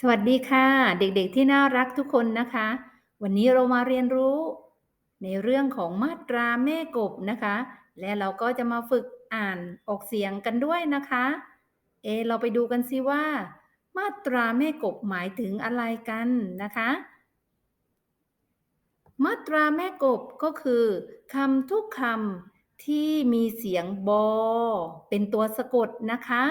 สวัสดีค่ะ เด็กๆที่น่ารักทุกคนนะคะ วันนี้เรามาเรียนรู้ ในเรื่องของมาตราแม่กบนะคะ และเราก็จะมาฝึกอ่านออกเสียงกันด้วยนะคะ เอ เราไปดูกันสิว่า มาตราแม่กบหมายถึงอะไรกันนะคะ มาตราแม่กบก็คือคำทุกคำที่มีเสียงบอ เป็นตัวสะกดนะคะ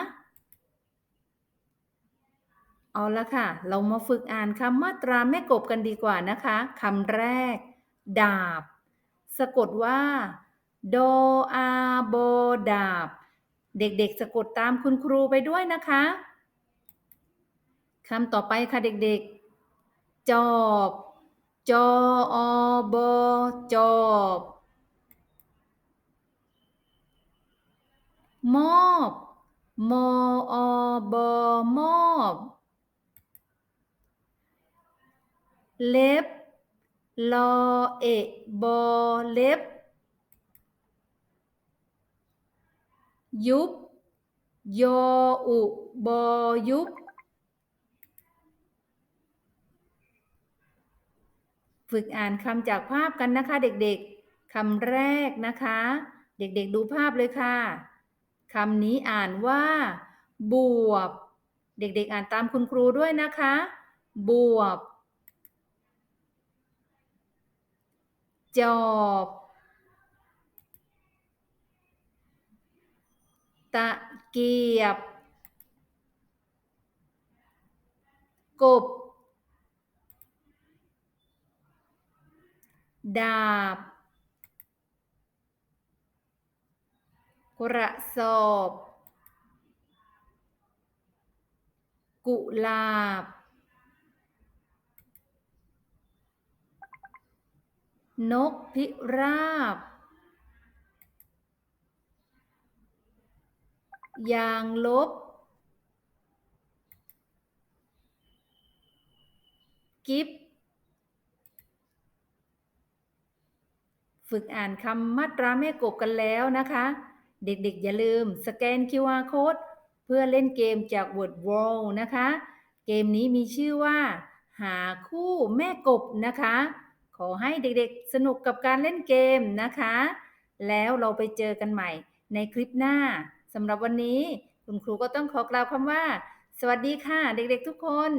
เอาละค่ะ เรามาฝึกอ่านคำมาตราแม่กบกันดีกว่านะคะคำแรก ดาบ สะกดว่า โดอาโบดาบ เด็กๆ สะกดตามคุณครูไปด้วยนะคะคำต่อไปค่ะเด็กๆ จอบ จออบจอบ มอบ มอบมอบ เล็บลอเอบอเล็บ ยุบยออุบอยุบ ฝึกอ่านคำจากภาพกันนะคะ เด็กๆคำแรกนะคะ เด็กๆดูภาพเลยค่ะคำนี้อ่านว่า บวบ เด็กๆอ่านตามคุณครูด้วยนะคะ บวบ จอบตะเกียบ กบ ดาบ กระสอบ กุลาบ นกพิราบ ยางลบ กิฟฝึกอ่านคำมาตราแม่กบกันแล้วนะคะ เด็กๆอย่าลืมสแกน QR Code เพื่อเล่นเกมจาก Word Wall นะคะ เกมนี้มีชื่อว่า หาคู่แม่กบนะคะ ขอให้เด็กๆสนุกกับการเล่นเกมนะคะ แล้วเราไปเจอกันใหม่ในคลิปหน้าสำหรับวันนี้คุณครูก็ต้องขอกล่าวคำว่า สวัสดีค่ะ เด็กๆทุกคน